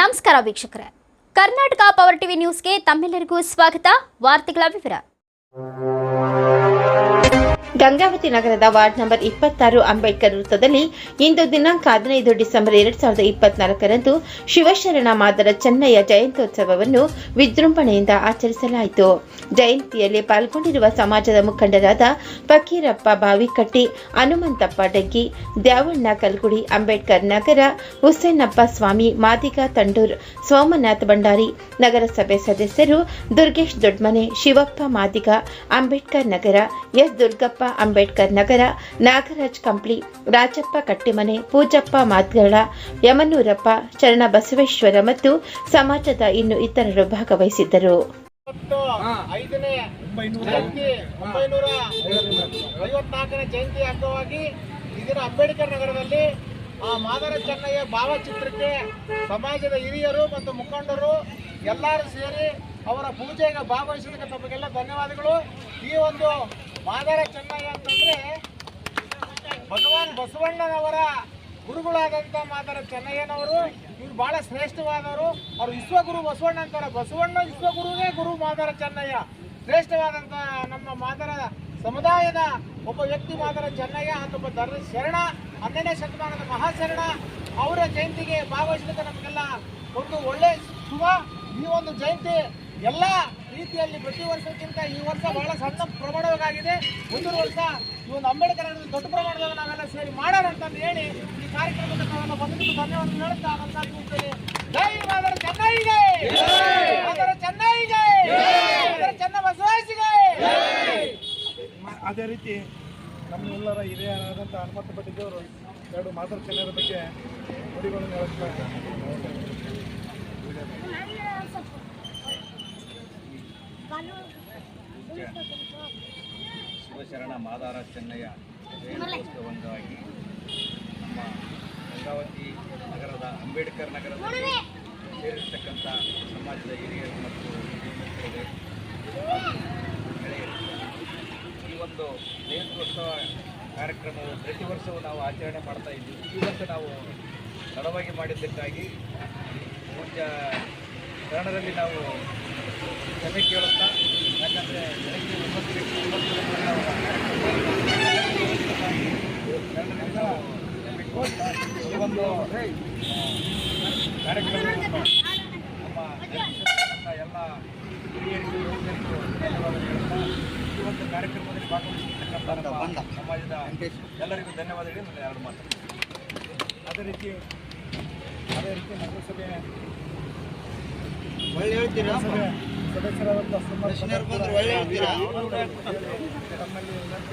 ನಮಸ್ಕಾರ ವೀಕ್ಷಕರೇ. Karnataka power TV ನ್ಯೂಸ್ಗೆ ತಮ್ಮೆಲ್ಲರಿಗೂ ಸ್ವಾಗತ. ವಾರ್ತೆಗಳ ವಿವರ. ಗಂಗಾವತಿ ನಗರದ ವಾರ್ಡ್ ನಂಬರ್ ಇಪ್ಪತ್ತಾರು ಅಂಬೇಡ್ಕರ್ ವೃತ್ತದಲ್ಲಿ ಇಂದು ದಿನಾಂಕ ಹದಿನೈದು ಡಿಸೆಂಬರ್ ಎರಡ್ ಸಾವಿರದ ಇಪ್ಪತ್ನಾಲ್ಕರಂದು ಶಿವಶರಣ ಮಾದರ ಚೆನ್ನಯ್ಯ ಜಯಂತ್ಯೋತ್ಸವವನ್ನು ವಿಜೃಂಭಣೆಯಿಂದ ಆಚರಿಸಲಾಯಿತು. ಜಯಂತಿಯಲ್ಲಿ ಪಾಲ್ಗೊಂಡಿರುವ ಸಮಾಜದ ಮುಖಂಡರಾದ ಫಕೀರಪ್ಪ ಬಾವಿಕಟ್ಟಿ, ಹನುಮಂತಪ್ಪ ಡಗ್ಗಿ, ದ್ಯಾವಣ್ಣ ಕಲ್ಗುಡಿ, ಅಂಬೇಡ್ಕರ್ ನಗರ, ಹುಸೇನಪ್ಪ ಸ್ವಾಮಿ, ಮಾದಿಗ ತಂಡೂರ್, ಸೋಮನಾಥ್ ಭಂಡಾರಿ, ನಗರಸಭೆ ಸದಸ್ಯರು ದುರ್ಗೇಶ್ ದೊಡ್ಮನೆ, ಶಿವಪ್ಪ ಮಾದಿಗ, ಅಂಬೇಡ್ಕರ್ ನಗರ, ಎಸ್ ದುರ್ಗಪ್ಪ ಅಂಬೇಡ್ಕರ್ ನಗರ, ನಾಗರಾಜ್ ಕಂಪ್ಲಿ, ರಾಜಪ್ಪ ಕಟ್ಟಿಮನೆ, ಪೂಜಪ್ಪ ಮಾದ್ಗಳ ಯಮನೂರಪ್ಪ, ಶರಣ ಬಸವೇಶ್ವರ ಮತ್ತು ಸಮಾಜದ ಇನ್ನು ಇತರರು ಭಾಗವಹಿಸಿದ್ದರು. ಐದನೇ ಜಯಂತಿ ಒಂಬೈನೂರ ಐವತ್ನಾಲ್ಕನೇ ಜಯಂತಿ ಅಂಗವಾಗಿ ಇದರ ದಿನ ಅಂಬೇಡ್ಕರ್ ನಗರದಲ್ಲಿ ಆ ಮಾದರ ಚೆನ್ನಯ್ಯ ಭಾವಚಿತ್ರಕ್ಕೆ ಸಮಾಜದ ಹಿರಿಯರು ಮತ್ತು ಮುಖಂಡರು ಎಲ್ಲರೂ ಸೇರಿ ಅವರ ಪೂಜೆಗೆ ಭಾಗವಹಿಸಿದ್ದಕ್ಕೆ ತಮಗೆಲ್ಲ ಧನ್ಯವಾದಗಳು. ಈ ಒಂದು ಮಾದರ ಚೆನ್ನಯ್ಯ ಅಂತಂದ್ರೆ ಭಗವಾನ್ ಬಸವಣ್ಣನವರ ಗುರುಗಳಾದಂಥ ಮಾತಾರ ಚೆನ್ನಯ್ಯನವರು, ಇವ್ರು ಬಹಳ ಶ್ರೇಷ್ಠವಾದವರು. ಅವರು ವಿಶ್ವಗುರು ಬಸವಣ್ಣ ಅಂತಾರೆ. ಬಸವಣ್ಣ ವಿಶ್ವಗುರುವೇ ಗುರು ಮಾದರ ಚೆನ್ನಯ್ಯ. ಶ್ರೇಷ್ಠವಾದಂಥ ನಮ್ಮ ಮಾದರ ಸಮುದಾಯದ ಒಬ್ಬ ವ್ಯಕ್ತಿ ಮಾದರ ಚೆನ್ನಯ್ಯ ಅಂತೊಬ್ಬ ಧರ್ಮ ಶರಣ ಹನ್ನೆರಡನೇ ಶತಮಾನದ ಮಹಾಶರಣ, ಅವರ ಜಯಂತಿಗೆ ಭಾಗವಹಿಸಲಿಕ್ಕೆ ನಮಗೆಲ್ಲ ಒಂದು ಒಳ್ಳೆ ಶುಭ. ಈ ಒಂದು ಜಯಂತಿ ಎಲ್ಲ ರೀತಿಯಲ್ಲಿ ಪ್ರತಿ ವರ್ಷಕ್ಕಿಂತ ಈ ವರ್ಷ ಬಹಳ ಸಣ್ಣ ಪ್ರಮಾಣವಾಗಿದೆ. ಮುಂದಿನ ವರ್ಷ ಈ ಒಂದು ಅಂಬೇಡ್ಕರ್ ದೊಡ್ಡ ಪ್ರಮಾಣದಲ್ಲಿ ನಾವೆಲ್ಲ ಸೇರಿ ಮಾಡೋಣ ಅಂತ ಹೇಳಿ ಈ ಕಾರ್ಯಕ್ರಮಕ್ಕೆ ನಾವೆಲ್ಲ ಬಂದಿದ್ದು ಧನ್ಯವಾದ ಹೇಳ್ತಾ ನನ್ನ ಮಾತು. ಜೈ ಮಾದರ ಚೆನ್ನೈಗೆ! ಮಾದರ ಚೆನ್ನೈಗೆ! ಮಾದರ ಚೆನ್ನ ಬಸವೇಶ್ಗೆ ಅದೇ ರೀತಿ ನಮ್ಮೆಲ್ಲರ ಹಿರಿಯರಾದಂಥ ಹನುಮಂತ ಭಟ್ಟಿದೇವರು ಎರಡು ಮಾದರ ಚೆನ್ನರ ಬಗ್ಗೆ ನುಡಿಗಳನ್ನು ಹೇಳುತ್ತಾರೆ ಶಿವಶರಣ ಮಾದಾರ ಚೆನ್ನಯ್ಯ ಜಯಂತ್ಯೋತ್ಸವ ಅಂಗವಾಗಿ ನಮ್ಮ ಗಂಗಾವತಿ ನಗರದ ಅಂಬೇಡ್ಕರ್ ನಗರದಲ್ಲಿ ಸೇರಿರ್ತಕ್ಕಂಥ ಸಮಾಜದ ಹಿರಿಯರು ಮತ್ತು ಈ ಒಂದು ಜಯಂತ್ಯೋತ್ಸವ ಕಾರ್ಯಕ್ರಮವು ಪ್ರತಿ ವರ್ಷವೂ ನಾವು ಆಚರಣೆ ಮಾಡ್ತಾ ಇದ್ದೀವಿ. ಈ ವರ್ಷ ನಾವು ತಡವಾಗಿ ಮಾಡಿದ್ದಕ್ಕಾಗಿ ಪೂಜ್ಯ ಚರಣದಲ್ಲಿ ನಾವು ಕ್ಷಮೆ ಕೇಳುತ್ತಾ ಯಾಕಂದರೆ ಬೆಳಗ್ಗೆ ಒಂಬತ್ತು ಗಂಟೆ ಒಂಬತ್ತು ಗಂಟೆಗೆ ನಾವು ಶರಣರಿಂದ ಕ್ಷಮೆ ಕೋರುತ್ತಾ ಈ ಒಂದು ಕಾರ್ಯಕ್ರಮ ನಮ್ಮ ಎಲ್ಲ ಹಿರಿಯರಿಗೂ ಯುವಕರಿಗೂ ಈ ಒಂದು ಕಾರ್ಯಕ್ರಮದಲ್ಲಿ ಸಮಾಜದ ಎಲ್ಲರಿಗೂ ಧನ್ಯವಾದ ಹೇಳಿ ನಾನು ಎರಡು ಮಾತು ಅದೇ ರೀತಿ ಅದೇ ರೀತಿ ನಗರಸಭೆ ನಗರಸಭೆ ಸದಸ್ಯರಾದಂಥ ಸುಮಾರು ತಮ್ಮಲ್ಲಿ ವಿನಂತಿ